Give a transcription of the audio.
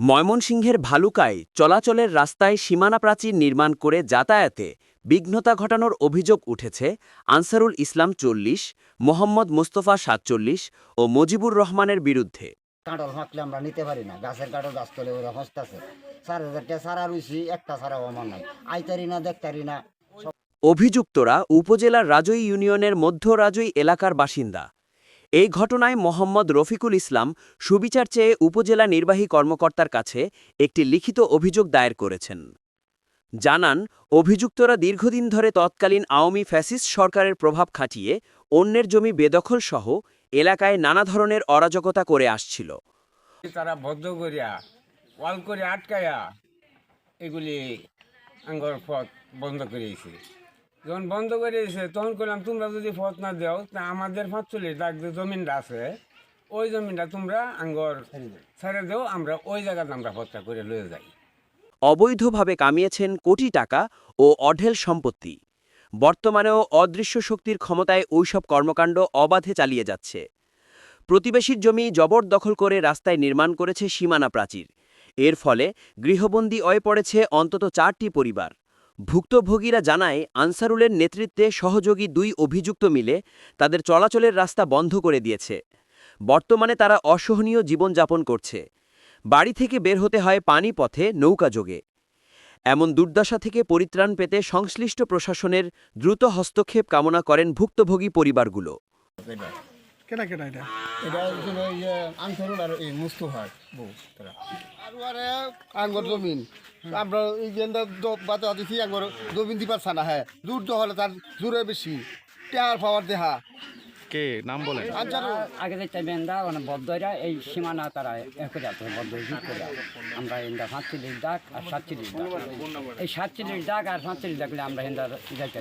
ময়মনসিংহের ভালুকায় চলাচলের রাস্তায় সীমানা প্রাচীর নির্মাণ করে যাতায়াতে বিঘ্নতা ঘটানোর অভিযোগ উঠেছে আনসারুল ইসলাম চল্লিশ মোহাম্মদ মোস্তফা সাতচল্লিশ ও মজিবুর রহমানের বিরুদ্ধে। ফাঁকলে আমরা নিতে পারি না গাছের কাঁঠাল গাছ তোলে ওরা হস্তাছে চার হাজার টাকা সারা রুইছি একটা সারাও আমার নাই। আইতারি না দেখতারি না। অভিযুক্তরা উপজেলার রাজই ইউনিয়নের মধ্য রাজই এলাকার বাসিন্দা। এই ঘটনায় মোহাম্মদ রফিকুল ইসলাম সুবিচার চেয়ে উপজেলা নির্বাহী কর্মকর্তার কাছে একটি লিখিত অভিযোগ দায়ের করেছেন। জানান, অভিযুক্তরা দীর্ঘদিন ধরে তৎকালীন আওয়ামী ফ্যাসিস্ট সরকারের প্রভাব খাটিয়ে অন্যের জমি বেদখল সহ এলাকায় নানা ধরনের অরাজকতা করে আসছিল। তারা বদ্ধ করিয়া, ওয়াল করে আটকায়া এগুলি বন্ধ করেছে যখন বন্ধ করে দিয়েছে তখন করলাম তোমরা যদি পথ না দাও তা আমাদের পাঁচচল্লিশ দাগ যে জমিনটা আছে ওই জমিনটা তোমরা আঙ্গর ছেড়ে দেও। আমরা ওই জায়গাতে আমরা পথটা করে লয়ে যাই। অবৈধভাবে কামিয়েছেন কোটি টাকা ও অঢেল সম্পত্তি। বর্তমানেও অদৃশ্য শক্তির ক্ষমতায় ওইসব কর্মকাণ্ড অবাধে চালিয়ে যাচ্ছে। প্রতিবেশীর জমি জবরদখল করে রাস্তায় নির্মাণ করেছে সীমানা প্রাচীর। এর ফলে গৃহবন্দী হয়ে পড়েছে অন্তত চারটি পরিবার। ভুক্তভোগীরা জানায়, আনসারুলের নেতৃত্বে সহযোগী দুই অভিযুক্ত মিলে তাদের চলাচলের রাস্তা বন্ধ করে দিয়েছে। বর্তমানে তারা অসহনীয় জীবনযাপন করছে। বাড়ি থেকে বের হতে হয় পানি পথে নৌকাযোগে এমন দুর্দশা থেকে পরিত্রাণ পেতে সংশ্লিষ্ট প্রশাসনের দ্রুত হস্তক্ষেপ কামনা করেন ভুক্তভোগী পরিবারগুলো। কেনা কেনা এটা এটা আনসারুল আর এই মুস্তু হয় বউ তারা। আর আরে আঙ্গর জমিন। আমরা এই যে বাতা দিছি আঙ্গর জমিন দিবার ছানা হ্যাঁ। দূর তো হলে তার জোরে বেশি। টেয়ার পাওয়ার দেহা। কে? নাম বলেন। আনসারুল আগে দেখতে বেন্দা মানে বদ্ধরা এই সীমানা তারা এ করে আছে বদ্ধ যুগ করে। আমরা এন্দা সাতচল্লিশ ডাক আর সাতচল্লিশ ডাক। এই সাতচল্লিশ ডাক আর সাতচল্লিশ ডাকলে আমরা এন্দা যাইতে